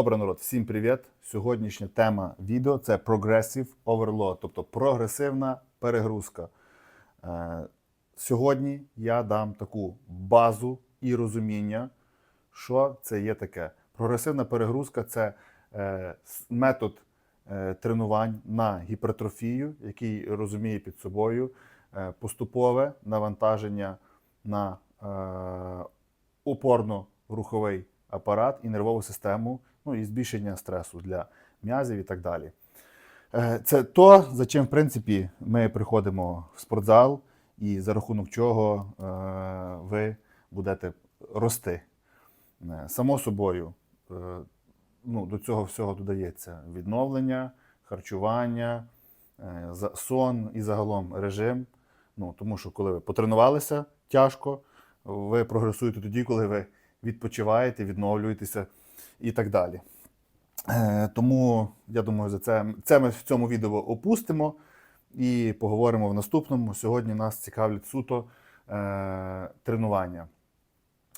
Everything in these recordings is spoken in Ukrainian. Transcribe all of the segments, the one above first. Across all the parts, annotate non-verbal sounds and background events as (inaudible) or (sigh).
Добре, народ, всім привіт! Сьогоднішня тема відео це Progressive Overload, тобто прогресивна перегрузка. Е, Сьогодні я дам таку базу і розуміння, що це є таке. Прогресивна перегрузка це е, метод е, тренувань на гіпертрофію, який розуміє під собою поступове навантаження на опорно-руховий апарат і нервову систему, ну і збільшення стресу для м'язів і так далі. Е, Це то, за чим, в принципі, ми приходимо в спортзал, і за рахунок чого е, ви будете рости. Е, Само собою, ну, до цього всього додається відновлення, харчування, сон і загалом режим. Ну, тому що коли ви потренувалися тяжко, ви прогресуєте тоді, коли ви відпочиваєте, відновлюєтеся і так далі. Е, Тому я думаю, за це, це ми в цьому відео опустимо і поговоримо в наступному. Сьогодні нас цікавлять суто е, тренування.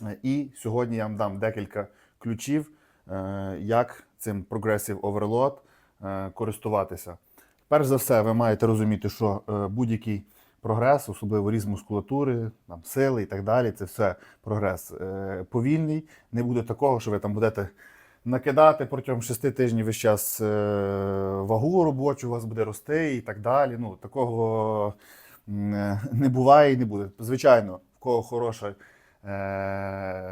Е, І сьогодні я вам дам декілька ключів, е, як цим Progressive Overload е, користуватися. Перш за все, ви маєте розуміти, що е, будь-який прогрес, особливо ріст мускулатури, там, сили і так далі, це все прогрес е, повільний. Не буде такого, що ви там будете накидати протягом 6 тижнів весь час е, вагу робочу, у вас буде рости і так далі. Ну, такого е, не буває і не буде. Звичайно, в кого хороша е,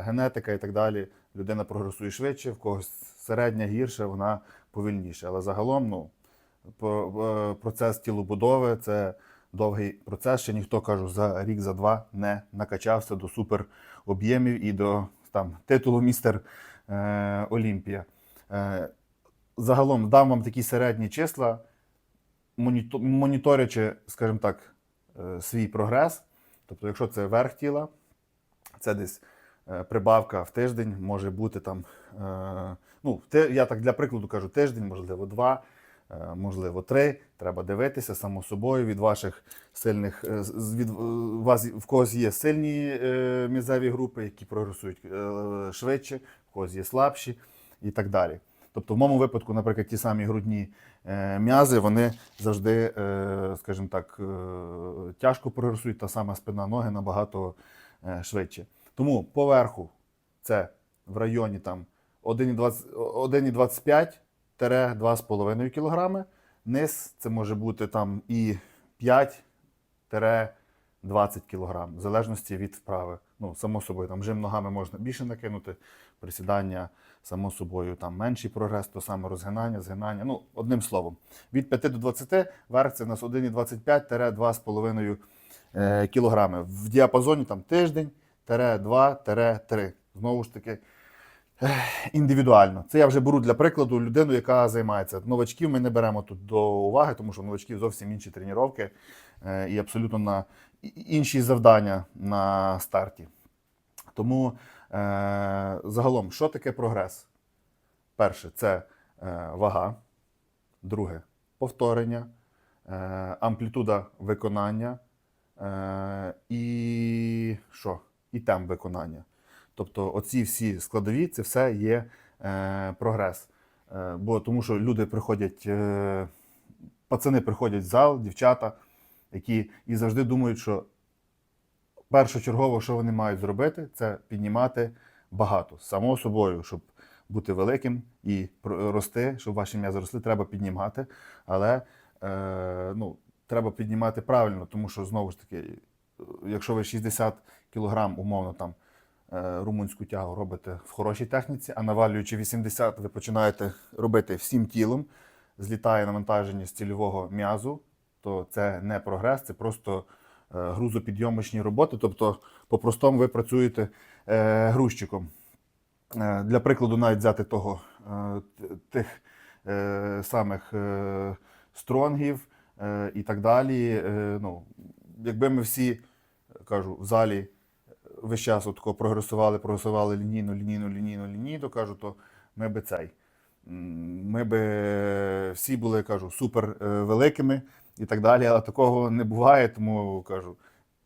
генетика і так далі, людина прогресує швидше, в когось середня гірше, вона повільніше. Але загалом, ну, процес тілобудови це довгий процес. Ще ніхто кажу за рік, за два не накачався до супер об'ємів і до там титулу містер Олімпія. Е, загалом дам вам такі середні числа, моніто- моніторячи, скажімо так, е, свій прогрес. Тобто, якщо це верх тіла, це десь е, прибавка в тиждень може бути там. е, Ну, я так для прикладу кажу, тиждень, можливо, два, е, можливо, три. Треба дивитися само собою від ваших сильних е, від е, вас в когось є сильні е, м'язеві групи, які прогресують е, швидше, в когось є слабші і так далі. Тобто, в моєму випадку, наприклад, ті самі грудні е, м'язи, вони завжди, е, скажімо так, е, тяжко прогресують, та сама спина ноги набагато е, швидше. Тому поверху це в районі там 1,25-2,5 кг. Низ це може бути там і 5-20 кг, в залежності від вправи. Ну, само собою, там жим ногами можна більше накинути, присідання, само собою, там менший прогрес, то саме розгинання, згинання. Ну, одним словом, від 5 до 20 верх це у нас 1,25-2,5 е, кілограми. В діапазоні там тиждень, 2-3. Знову ж таки, індивідуально. Це я вже беру для прикладу людину, яка займається. Новачків ми не беремо тут до уваги, тому що новачків зовсім інші тренування і абсолютно на інші завдання на старті. Тому е, загалом, що таке прогрес? Перше, це е, вага. Друге повторення, е, амплітуда виконання е, і що? І темп виконання. Тобто, оці всі складові, це все є е, прогрес. Е, бо тому що люди приходять, е, пацани приходять в зал, дівчата, які і завжди думають, що першочергово, що вони мають зробити, це піднімати багато. Само собою, щоб бути великим і рости, щоб ваші м'язи росли, треба піднімати. Але е, ну, треба піднімати правильно, тому що знову ж таки, якщо ви 60 кг, умовно там румунську тягу робите в хорошій техніці, а навалюючи 80, ви починаєте робити всім тілом, злітає навантаження з цільового м'язу, то це не прогрес, це просто е, грузопідйомочні роботи. Тобто, по-простому ви працюєте е, грузчиком. Е, Для прикладу, навіть взяти того е, тих е, самих е, стронгів е, і так далі. Е, ну, якби ми всі кажу, в залі весь час отако прогресували, прогресували лінійно, лінійно, лінійно, лінійно, кажу, то ми би цей. Ми би всі були, кажу, супер е, великими і так далі, але такого не буває, тому кажу,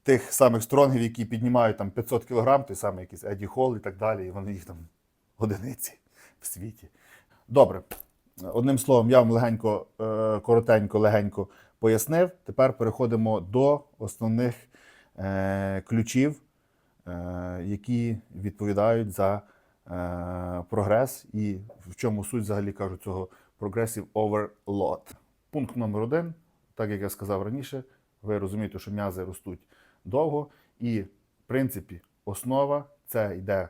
тих самих стронгів, які піднімають там 500 кг, той самий якийсь Еді Холл і так далі, і вони їх там (laughs) одиниці в світі. Добре. Одним словом, я вам легенько, е, коротенько, легенько пояснив. Тепер переходимо до основних е, ключів, які відповідають за е, прогрес і в чому суть взагалі кажуть цього Progressive Overload. Пункт номер один, так як я сказав раніше, ви розумієте, що м'язи ростуть довго, і в принципі основа це йде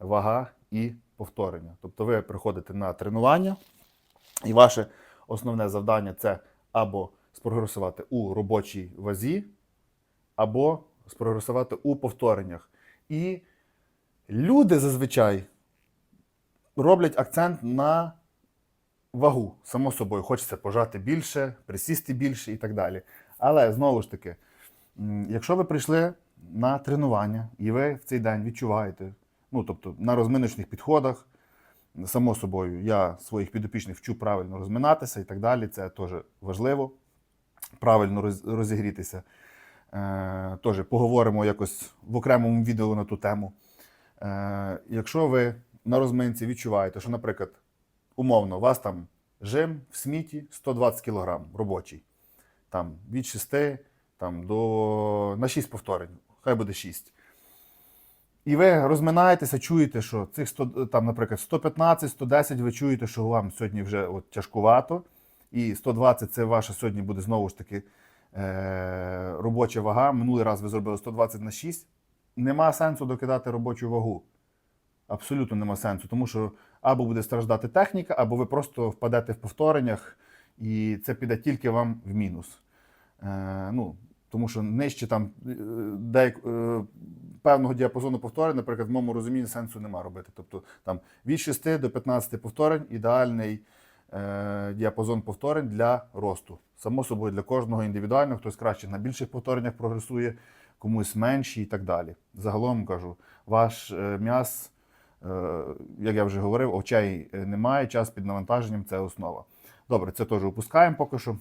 вага і повторення. Тобто ви приходите на тренування, і ваше основне завдання це або спрогресувати у робочій вазі, або спрогресувати у повтореннях. І люди зазвичай роблять акцент на вагу. Само собою, хочеться пожати більше, присісти більше і так далі. Але знову ж таки, якщо ви прийшли на тренування і ви в цей день відчуваєте, ну тобто на розминочних підходах, само собою, я своїх підопічних вчу правильно розминатися і так далі. Це теж важливо. Правильно розігрітися. Е, теж поговоримо якось в окремому відео на ту тему. Е, якщо ви на розминці відчуваєте, що, наприклад, умовно, у вас там жим в сміті 120 кг робочий, там від 6 там, до, на 6 повторень, хай буде 6. І ви розминаєтеся, чуєте, що цих 100, там, наприклад, 115, 110 ви чуєте, що вам сьогодні вже от тяжкувато. І 120 це ваша сьогодні буде знову ж таки робоча вага. Минулий раз ви зробили 120 на 6. Нема сенсу докидати робочу вагу. Абсолютно нема сенсу, тому що або буде страждати техніка, або ви просто впадете в повтореннях, і це піде тільки вам в мінус. Е, ну, тому що нижче там е, деяк, е, певного діапазону повторень, наприклад, в моєму розумінні сенсу нема робити. Тобто там від 6 до 15 повторень ідеальний е, діапазон повторень для росту. Само собою для кожного індивідуально, хтось краще на більших повтореннях прогресує, комусь менші і так далі. Загалом кажу, ваш е, м'яз, е, як я вже говорив, очей е, немає, час під навантаженням це основа. Добре, це теж опускаємо поки що.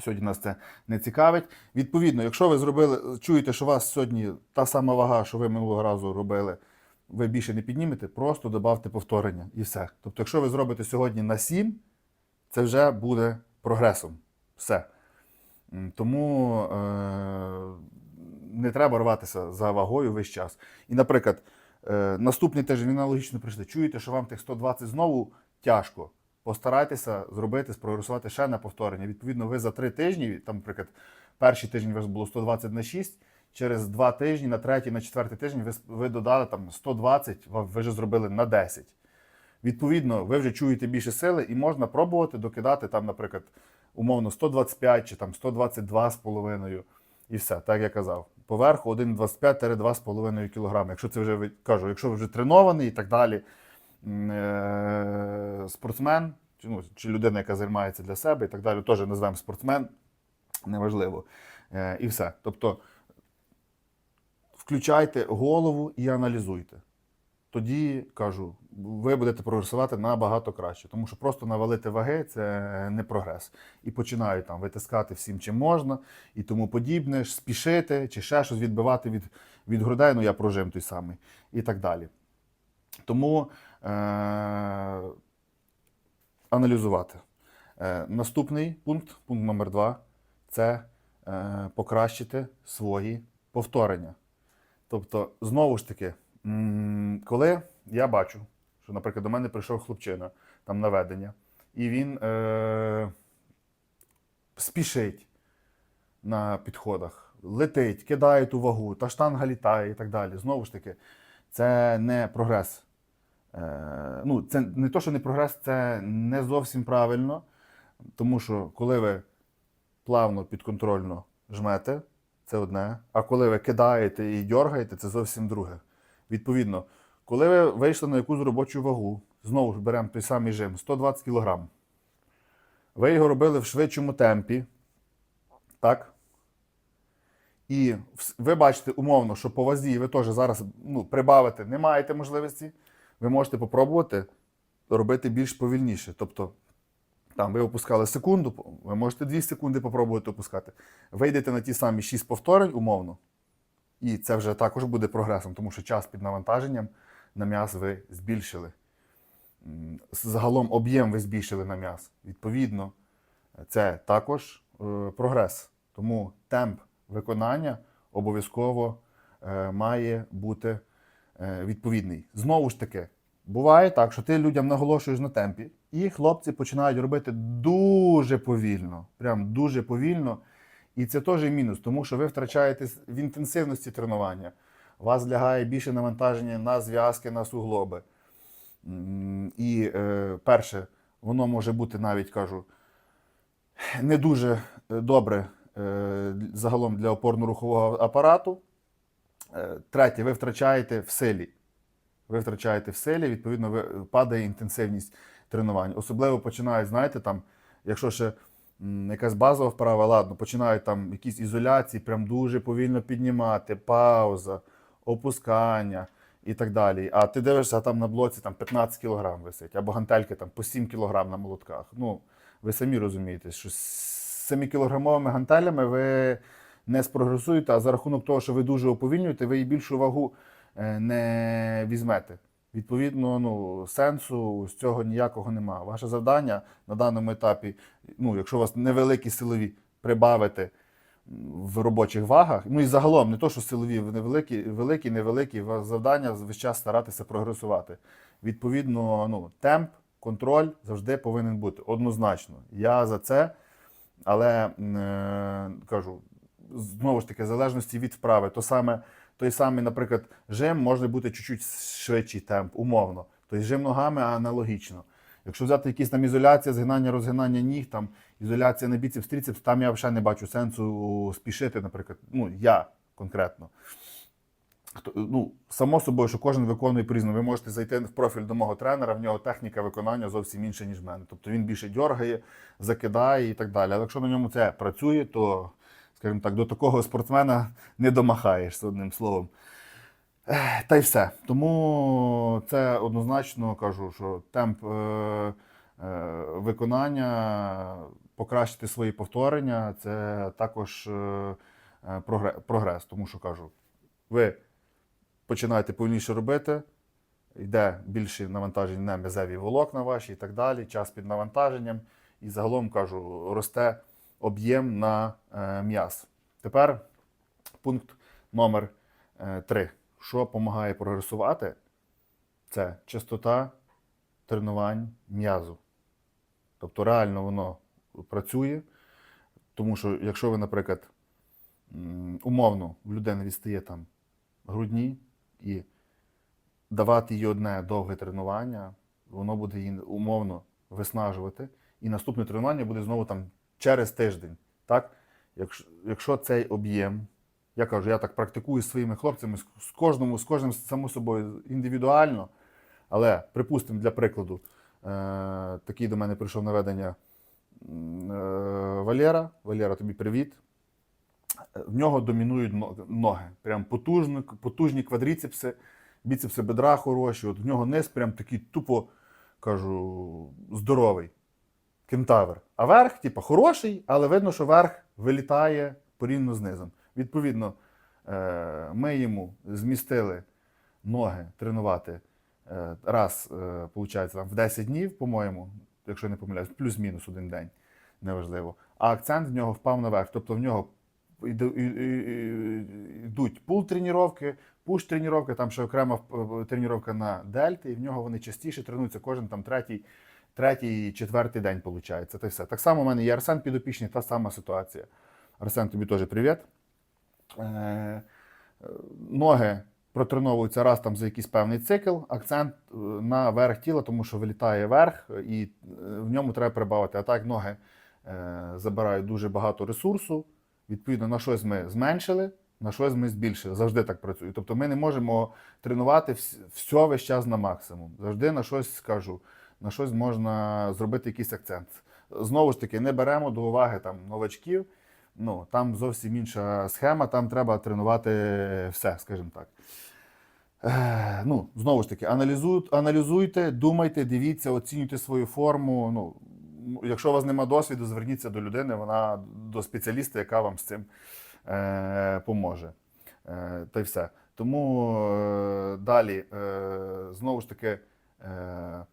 Сьогодні нас це не цікавить. Відповідно, якщо ви зробили, чуєте, що у вас сьогодні та сама вага, що ви минулого разу робили, ви більше не піднімете, просто додавте повторення і все. Тобто, якщо ви зробите сьогодні на 7, це вже буде прогресом. Все. Тому е- не треба рватися за вагою весь час. І, наприклад, е- наступний тиждень ви аналогічно прийшли. Чуєте, що вам тих 120 знову тяжко. Постарайтеся зробити, спрогресувати ще на повторення. Відповідно, ви за три тижні, там, наприклад, перший тиждень у вас було 120 на 6, через два тижні, на третій, на четвертий тиждень ви, ви додали там 120, ва- ви вже зробили на 10. Відповідно, ви вже чуєте більше сили і можна пробувати докидати там, наприклад, умовно 125 чи там 122 з половиною. І все, так я казав. Поверху 1,25-2,5 кг. Якщо це вже кажу, якщо ви вже тренований і так далі, е, спортсмен, чи, ну, чи людина, яка займається для себе і так далі, теж називаємо спортсмен, неважливо. Е, І все. Тобто включайте голову і аналізуйте. Тоді кажу, ви будете прогресувати набагато краще, тому що просто навалити ваги це не прогрес. І починають там витискати всім, чим можна, і тому подібне, спішити чи ще щось відбивати від, від грудей, ну я прожим той самий, і так далі. Тому е- аналізувати. Е- наступний пункт, пункт номер два, це е- покращити свої повторення. Тобто, знову ж таки, коли я бачу, що, наприклад, до мене прийшов хлопчина там на ведення, і він е- спішить на підходах, летить, кидає ту вагу, та штанга літає і так далі. Знову ж таки, це не прогрес. Е- ну, це не то, що не прогрес, це не зовсім правильно, тому що коли ви плавно, підконтрольно жмете, це одне. А коли ви кидаєте і дергаєте, це зовсім друге. Відповідно, коли ви вийшли на якусь робочу вагу, знову ж беремо той самий жим 120 кг. Ви його робили в швидшому темпі. Так? І ви бачите умовно, що по вазі ви теж зараз ну, прибавити не маєте можливості. Ви можете попробувати робити більш повільніше. Тобто там ви опускали секунду, ви можете 2 секунди попробувати опускати. Вийдете на ті самі 6 повторень, умовно, і це вже також буде прогресом, тому що час під навантаженням на м'яз ви збільшили. загалом об'єм ви збільшили на м'яз. Відповідно, це також е, прогрес. Тому темп виконання обов'язково е, має бути е, відповідний. Знову ж таки, буває так, що ти людям наголошуєш на темпі, і хлопці починають робити дуже повільно, прям дуже повільно. І це теж мінус, тому що ви втрачаєтесь в інтенсивності тренування. Вас лягає більше навантаження на зв'язки, на суглоби. І е, перше, воно може бути навіть кажу не дуже е, добре е, загалом для опорно-рухового апарату. Е, Третє, ви втрачаєте в силі. Ви втрачаєте в силі, відповідно, ви, падає інтенсивність тренувань. Особливо починають, знаєте, там, якщо ще якась базова вправа, ладно, починають там якісь ізоляції, прям дуже повільно піднімати, пауза, опускання і так далі. А ти дивишся, там на блоці там 15 кг висить, або гантельки там по 7 кг на молотках. Ну, ви самі розумієте, що з 7-кілограмовими гантелями ви не спрогресуєте, а за рахунок того, що ви дуже уповільнюєте, ви і більшу вагу е, не візьмете. Відповідно, ну, сенсу з цього ніякого нема. Ваше завдання на даному етапі, ну, якщо у вас невеликі силові, прибавити в робочих вагах. Ну і загалом, не то, що силові, вони великі, великі, невеликі, у вас завдання весь час старатися прогресувати. Відповідно, ну, темп, контроль завжди повинен бути однозначно. Я за це, але е, кажу, знову ж таки, в залежності від вправи, то саме, той самий, наприклад, жим може бути чуть-чуть швидший темп, умовно. Тобто жим ногами аналогічно. Якщо взяти якісь там ізоляція, згинання, розгинання ніг, там ізоляція на біцепс, тріцепс, там я взагалі не бачу сенсу спішити, наприклад. Ну, я конкретно. Ну, само собою, що кожен виконує по-різному. Ви можете зайти в профіль до мого тренера, в нього техніка виконання зовсім інша, ніж в мене. Тобто він більше дьоргає, закидає і так далі. Але якщо на ньому це працює, то, скажімо так, до такого спортсмена не домахаєшся одним словом. Та й все. Тому це однозначно кажу, що темп е, е, виконання, покращити свої повторення це також е, е, прогре- прогрес. Тому що кажу, ви починаєте повільніше робити, йде більше навантажень на м'язеві волокна ваші і так далі, час під навантаженням, і загалом кажу, росте об'єм на е, м'яз. Тепер пункт номер 3. Що допомагає прогресувати? Це частота тренувань м'язу. Тобто реально воно працює, тому що якщо ви, наприклад, умовно в людини відстає там грудні і давати їй одне довге тренування, воно буде її умовно виснажувати. І наступне тренування буде знову там через тиждень. Так? Якщо, якщо цей об'єм, я кажу, я так практикую зі своїми хлопцями, з з кожному, з кожним само собою індивідуально. Але, припустимо, для прикладу, е, такий до мене прийшов наведення е, Валера. Валера, тобі привіт. В нього домінують ноги. Прям потужні, потужні квадріцепси, біцепси бедра хороші. От в нього низ прям такий тупо, кажу, здоровий. Кентавр. А верх, типу, хороший, але видно, що верх вилітає порівняно з низом. Відповідно, е, ми йому змістили ноги тренувати е, раз, е, виходить, в 10 днів, по-моєму, якщо не помиляюсь, плюс-мінус один день, неважливо. А акцент в нього впав наверх. Тобто в нього йдуть пул тренування, пуш тренування, там ще окрема е, тренування на дельти, і в нього вони частіше тренуються кожен там третій, третій, і четвертий день, виходить. Та все. Так само у мене є Арсен підопічний, та сама ситуація. Арсен, тобі теж привіт. Е, ноги протреновуються раз там за якийсь певний цикл, акцент е, на верх тіла, тому що вилітає верх, і е, в ньому треба прибавити. А так ноги забирають дуже багато ресурсу. Відповідно, на щось ми зменшили, на щось ми збільшили. Завжди так працює. Тобто ми не можемо тренувати все весь час на максимум. Завжди на щось скажу, на щось можна зробити якийсь акцент. Знову ж таки, не беремо до уваги там новачків. Ну, там зовсім інша схема, там треба тренувати все, скажімо так. Е, ну, знову ж таки, аналізуй, аналізуйте, думайте, дивіться, оцінюйте свою форму. Ну, якщо у вас немає досвіду, зверніться до людини, вона до спеціаліста, яка вам з цим е, поможе. Е, та й все. Тому е, далі, е, знову ж таки, е,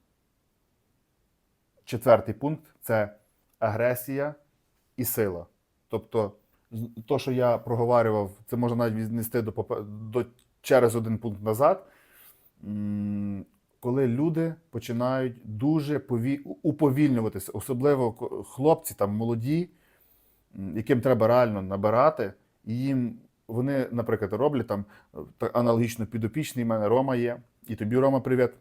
четвертий пункт це агресія і сила. Тобто, то, що я проговорював, це можна навіть віднести до, до через один пункт назад. Коли люди починають дуже пові... уповільнюватися, особливо хлопці там молоді, яким треба реально набирати, і їм вони, наприклад, роблять там е, аналогічно підопічний, в мене Рома є, і тобі, Рома, привіт.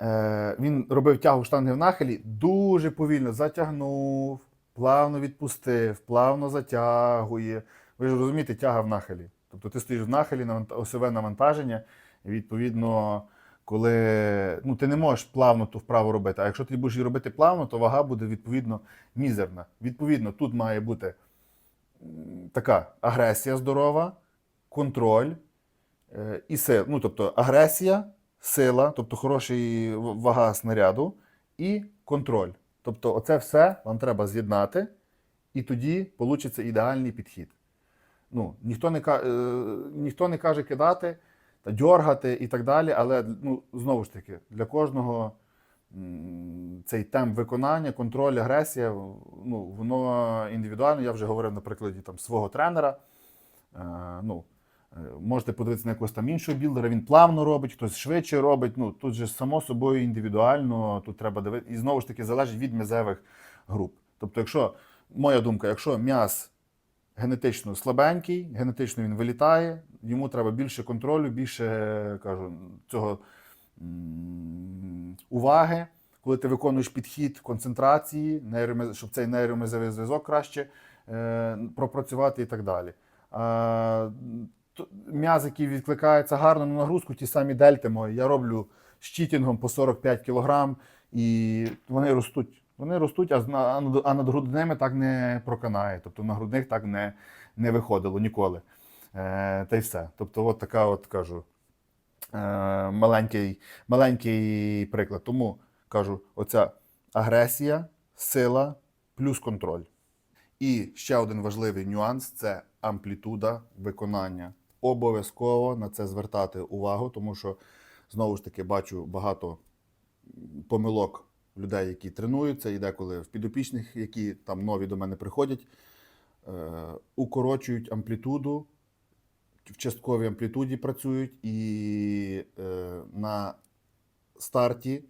Е, він робив тягу штанги в нахилі, дуже повільно затягнув, плавно відпустив, плавно затягує. Ви ж розумієте, тяга в нахилі. Тобто ти стоїш в нахилі, навант- осьове навантаження, і відповідно, коли ну, ти не можеш плавно ту вправу робити. А якщо ти будеш її робити плавно, то вага буде відповідно мізерна. Відповідно, тут має бути така агресія здорова, контроль е, і сила. Ну, тобто агресія, сила, тобто хороший вага снаряду, і контроль. Тобто, оце все вам треба з'єднати, і тоді вийде ідеальний підхід. Ну, ніхто, не, е, ніхто не каже кидати, та дьоргати і так далі, але ну, знову ж таки, для кожного цей темп виконання, контроль, агресія, ну, воно індивідуально. Я вже говорив на прикладі там, свого тренера. Е, ну, можете подивитися на якогось там іншого білдера, він плавно робить, хтось швидше робить. Ну, тут же само собою індивідуально, тут треба дивитися. І знову ж таки залежить від м'язевих груп. Тобто, якщо, моя думка, якщо м'яз генетично слабенький, генетично він вилітає, йому треба більше контролю, більше кажу, цього уваги, коли ти виконуєш підхід концентрації, щоб цей нейромезовий зв'язок краще е, пропрацювати і так далі. А, то- м'яз, який відкликається гарно на нагрузку, ті самі дельти мої, я роблю з читінгом по 45 кг, і вони ростуть. Вони ростуть, а над грудними так не проканає. Тобто на грудних так не, не виходило ніколи. Е, та й все. Тобто, от така, от кажу, е, маленький, маленький приклад. Тому кажу, оця агресія, сила плюс контроль. І ще один важливий нюанс це амплітуда виконання. Обов'язково на це звертати увагу, тому що знову ж таки бачу багато помилок людей, які тренуються, і деколи в підопічних, які там нові до мене приходять, е, укорочують амплітуду, в частковій амплітуді працюють, і е, на старті,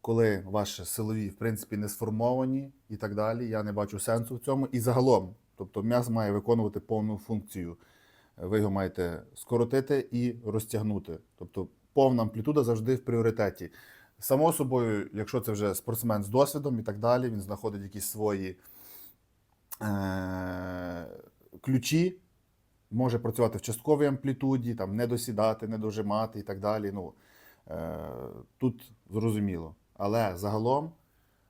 коли ваші силові, в принципі, не сформовані і так далі, я не бачу сенсу в цьому. І загалом, тобто м'яз має виконувати повну функцію. Ви його маєте скоротити і розтягнути. Тобто повна амплітуда завжди в пріоритеті. Само собою, якщо це вже спортсмен з досвідом і так далі, він знаходить якісь свої е- ключі, може працювати в частковій амплітуді, там, не досідати, не дожимати і так далі. Ну, е- тут зрозуміло. Але загалом,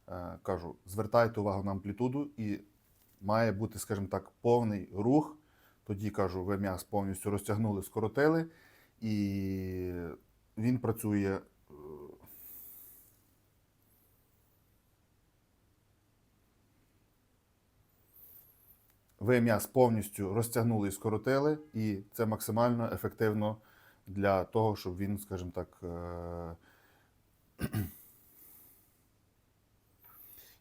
е- кажу, звертайте увагу на амплітуду і має бути, скажімо так, повний рух. Тоді кажу, ви м'яз повністю розтягнули, скоротили, і він працює. е, Ви м'яз повністю розтягнули і скоротили, і це максимально ефективно для того, щоб він, скажімо так, е,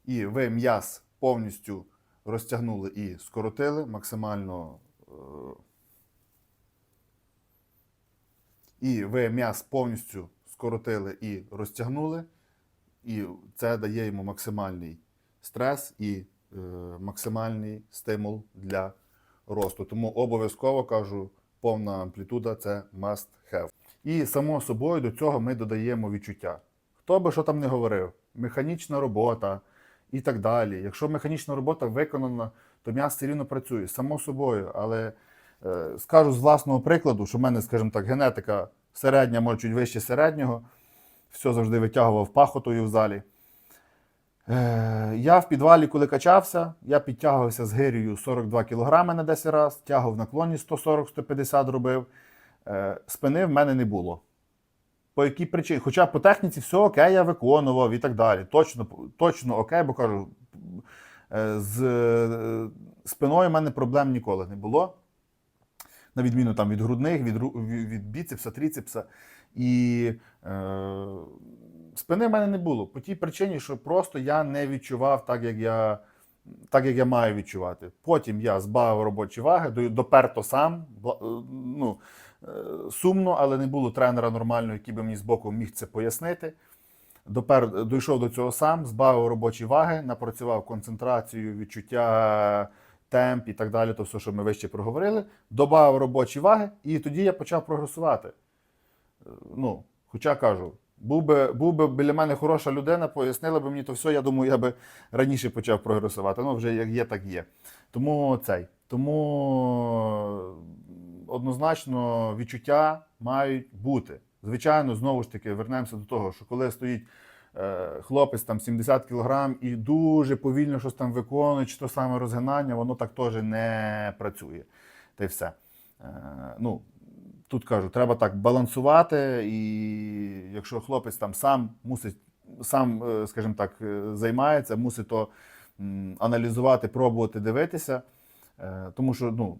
і ви м'яз повністю розтягнули і скоротили максимально. І ви м'яз повністю скоротили і розтягнули, і це дає йому максимальний стрес і е, максимальний стимул для росту. Тому обов'язково кажу, повна амплітуда це must have. І само собою до цього ми додаємо відчуття. Хто би що там не говорив, механічна робота і так далі. Якщо механічна робота виконана, то м'яз все рівно працює само собою. Але е, скажу з власного прикладу, що в мене, скажімо так, генетика середня, може чуть вище середнього. Все завжди витягував пахотою в залі. Е, я в підвалі, коли качався, я підтягувався з гирею 42 кг на 10 раз, тягав наклоні 140-150 робив. Е, спини в мене не було. По якій причині? Хоча по техніці все окей, я виконував і так далі. Точно, точно окей, бо кажу, з е, спиною в мене проблем ніколи не було. На відміну там, від грудних, від, від біцепса, тріцепса. І е, Спини в мене не було по тій причині, що просто я не відчував так, як я, так, як я маю відчувати. Потім я збавив робочі ваги, доперто сам. е, Ну, е, сумно, але не було тренера нормального, який би мені збоку міг це пояснити. Допер, дійшов до цього сам, збавив робочі ваги, напрацював концентрацію, відчуття, темп і так далі, то все, що ми вище проговорили. Добавив робочі ваги, і тоді я почав прогресувати. Е, Ну, хоча кажу, був би, був би біля мене хороша людина, пояснила би мені то все, я думаю, я би раніше почав прогресувати. Ну, вже як є, так є. Тому цей. Тому е, однозначно відчуття мають бути. Звичайно, знову ж таки, вернемося до того, що коли стоїть е, хлопець там 70 кг і дуже повільно щось там виконує, чи то саме розгинання, воно так теж не працює. Та й все. Е, ну, тут кажу, треба так балансувати, і якщо хлопець там сам мусить, сам, е, скажімо так, е, займається, мусить то аналізувати, пробувати, дивитися. Е, Тому що ну,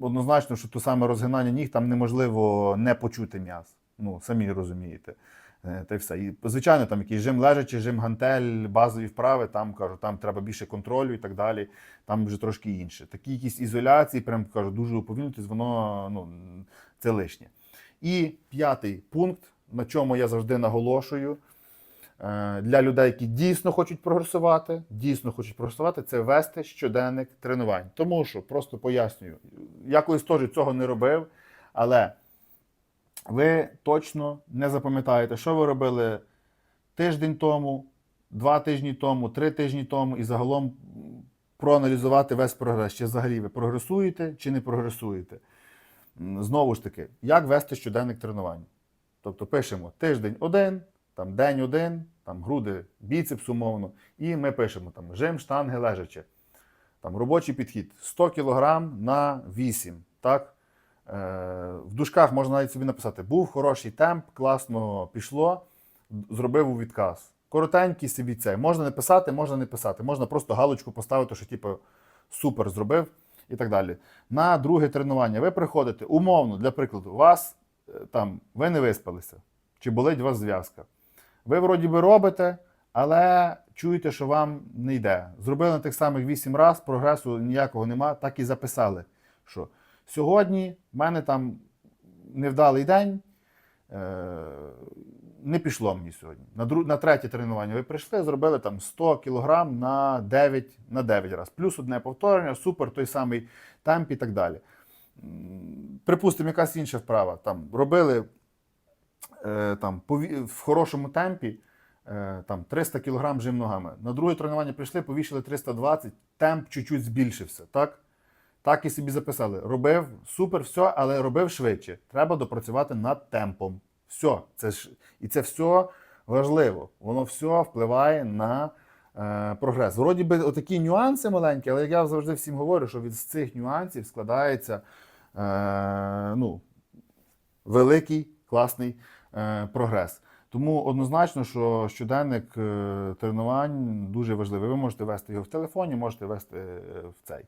однозначно, що то саме розгинання ніг там неможливо не почути м'яз. Ну, самі розумієте. Е, Та й все. І, звичайно, там якийсь жим лежачий, жим гантель, базові вправи, там кажу, там треба більше контролю і так далі. Там вже трошки інше. Такі якісь ізоляції, прям кажу, дуже уповільнитись, воно ну, це лишнє. І п'ятий пункт, на чому я завжди наголошую. е, Для людей, які дійсно хочуть прогресувати, дійсно хочуть прогресувати, це вести щоденник тренувань. Тому що просто пояснюю, я колись теж цього не робив, але ви точно не запам'ятаєте, що ви робили тиждень тому, два тижні тому, три тижні тому, і загалом проаналізувати весь прогрес. Чи взагалі ви прогресуєте, чи не прогресуєте. Знову ж таки, як вести щоденник тренувань? Тобто пишемо тиждень один, там день один, там груди, біцепс умовно, і ми пишемо там жим, штанги, лежачи. Там робочий підхід 100 кг на 8. Так? Е, в дужках можна навіть собі написати: був хороший темп, класно пішло, зробив у відказ. Коротенький собі це. Можна не писати, можна не писати. Можна просто галочку поставити, що типу супер зробив і так далі. На друге тренування ви приходите, умовно, для прикладу, у вас е, там ви не виспалися, чи болить у вас зв'язка. Ви вроді би робите, але чуєте, що вам не йде. Зробили на тих самих 8 разів, прогресу ніякого нема, так і записали. Що сьогодні в мене там невдалий день, е, не пішло мені сьогодні. На, дру... на третє тренування ви прийшли, зробили там 100 кг на 9, на 9 разів. Плюс одне повторення, супер, той самий темп і так далі. Припустимо, якась інша вправа. Там робили е, там, в хорошому темпі е, там, 300 кг жим ногами. На друге тренування прийшли, повішали 320, темп чуть-чуть збільшився. Так? Так і собі записали. Робив супер, все, але робив швидше. Треба допрацювати над темпом. Все. Це ж, і це все важливо. Воно все впливає на е, прогрес. Вроді би, отакі нюанси маленькі, але як я завжди всім говорю, що від цих нюансів складається е, ну, великий класний е, прогрес. Тому однозначно, що щоденник е, тренувань дуже важливий. Ви можете вести його в телефоні, можете вести е, в цей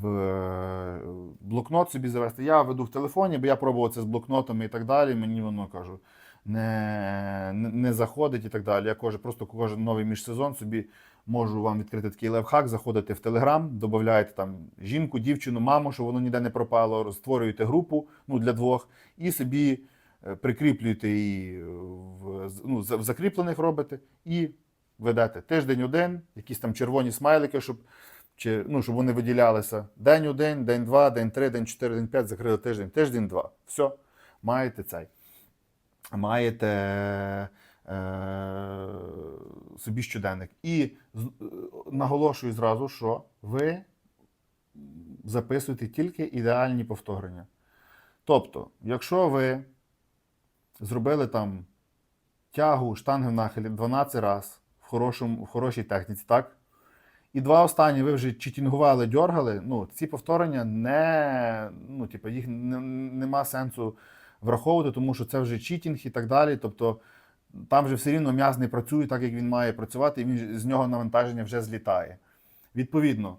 в е, блокнот собі завести. Я веду в телефоні, бо я пробував це з блокнотами і так далі. Мені воно кажу, не, не, заходить і так далі. Я кажу, просто кожен новий міжсезон собі можу вам відкрити такий лайфхак, заходите в Телеграм, додаєте там жінку, дівчину, маму, щоб воно ніде не пропало, створюєте групу ну, для двох і собі е, прикріплюєте її в, ну, в закріплених робите і ведете тиждень один, якісь там червоні смайлики, щоб, чи, ну, щоб вони виділялися. День один, день два, день три, день чотири, день п'ять, закрили тиждень, тиждень два. Все, маєте цей. Маєте е, собі щоденник. І е, наголошую зразу, що ви записуєте тільки ідеальні повторення. Тобто, якщо ви зробили там тягу штанги в нахилі 12 разів в, в хорошій техніці, так? І два останні ви вже читінгували, дьоргали, ну, ці повторення не, ну, типу, їх не, нема сенсу враховувати, тому що це вже читінг і так далі. Тобто там вже все рівно м'яз не працює так, як він має працювати, і він, з нього навантаження вже злітає. Відповідно,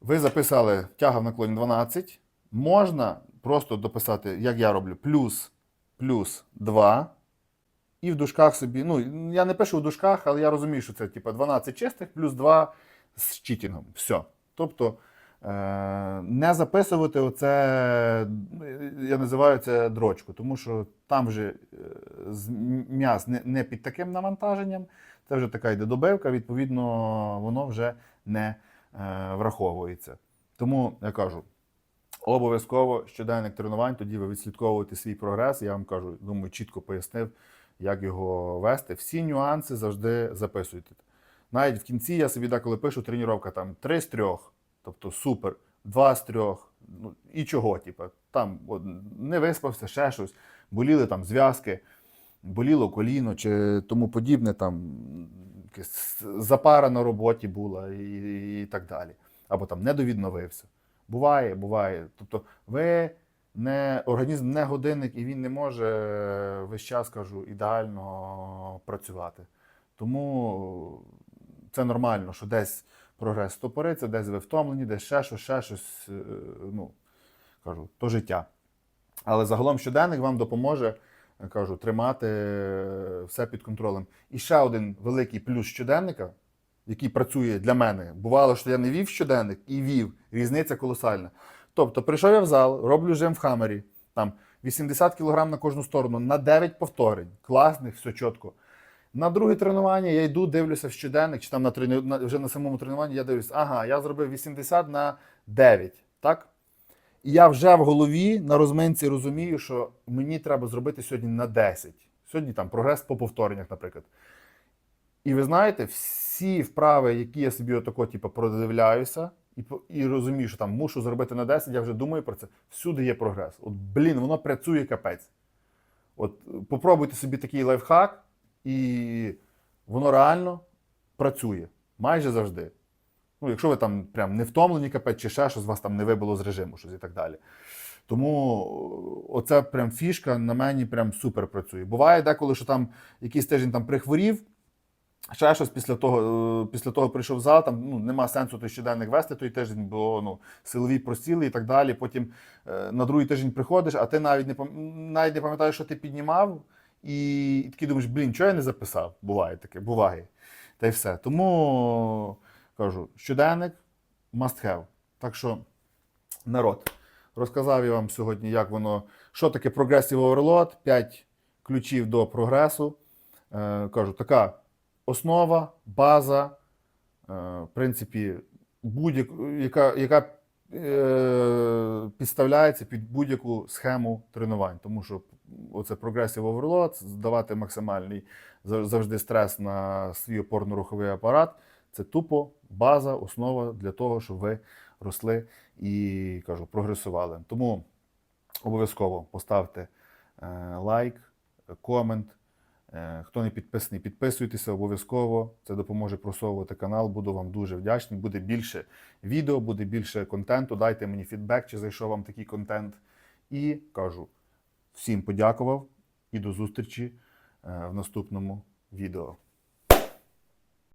ви записали тяга в наклоні 12. Можна просто дописати, як я роблю, плюс, плюс 2. І в дужках собі. Ну, я не пишу в дужках, але я розумію, що це типу, 12 чистих плюс 2 з читінгом. Все. Тобто е, не записувати оце, я називаю це дрочку, тому що там вже е, м'яс не, під таким навантаженням, це вже така йде добивка, відповідно, воно вже не е, враховується. Тому я кажу, обов'язково щоденник тренувань, тоді ви відслідковуєте свій прогрес. Я вам кажу, думаю, чітко пояснив, як його вести. Всі нюанси завжди записуйте. Навіть в кінці я собі деколи пишу тренування там 3 з 3, тобто супер, 2 з 3, ну і чого, типу, там от, не виспався, ще щось, боліли там зв'язки, боліло коліно чи тому подібне, там запара на роботі була і, і так далі. Або там не довідновився. Буває, буває. Тобто ви не організм не годинник, і він не може е, весь час кажу ідеально працювати. Тому це нормально, що десь прогрес стопориться, десь ви втомлені, десь ще щось, ще щось. е, Ну, кажу, то життя. Але загалом щоденник вам допоможе, кажу, тримати е, все під контролем. І ще один великий плюс щоденника, який працює для мене. Бувало, що я не вів щоденник і вів. Різниця колосальна. Тобто, прийшов я в зал, роблю жим в хамері, там 80 кг на кожну сторону, на 9 повторень. Класних, все чітко. На друге тренування я йду, дивлюся в щоденник, чи там на, трену... вже на самому тренуванні я дивлюся, ага, я зробив 80 на 9, так? І я вже в голові на розминці розумію, що мені треба зробити сьогодні на 10. Сьогодні там прогрес по повтореннях, наприклад. І ви знаєте, всі вправи, які я собі отако, типу, продивляюся, і, і розумію, що там мушу зробити на 10, я вже думаю про це. Всюди є прогрес. От, блін, воно працює капець. От попробуйте собі такий лайфхак, і воно реально працює. Майже завжди. Ну, якщо ви там прям не втомлені капець, чи ще щось, вас там не вибило з режиму, щось і так далі. Тому о, оце прям фішка на мені прям супер працює. Буває деколи, що там якийсь тиждень там прихворів, ще щось після того, е, після того прийшов зал, там ну, нема сенсу той щоденник вести той тиждень, бо ну, силові просіли і так далі. Потім е, на другий тиждень приходиш, а ти навіть не, навіть не пам'ятаєш, що ти піднімав, і, і такий думаєш, блін, чого я не записав? Буває таке, буває. Та й все. Тому кажу, щоденник must have. Так що, народ, розказав я вам сьогодні, як воно, що таке Progressive Overload, 5 ключів до прогресу. Е, кажу, така основа, база, е, в принципі, будь яка, яка е, підставляється під будь-яку схему тренувань. Тому що оце Progressive Overload, здавати максимальний завжди стрес на свій опорно-руховий апарат. Це тупо база, основа для того, щоб ви росли і кажу, прогресували. Тому обов'язково поставте е, лайк, комент. Е, Хто не підписаний, підписуйтеся обов'язково. Це допоможе просовувати канал. Буду вам дуже вдячний. Буде більше відео, буде більше контенту. Дайте мені фідбек, чи зайшов вам такий контент. І кажу всім подякував і до зустрічі е, в наступному відео.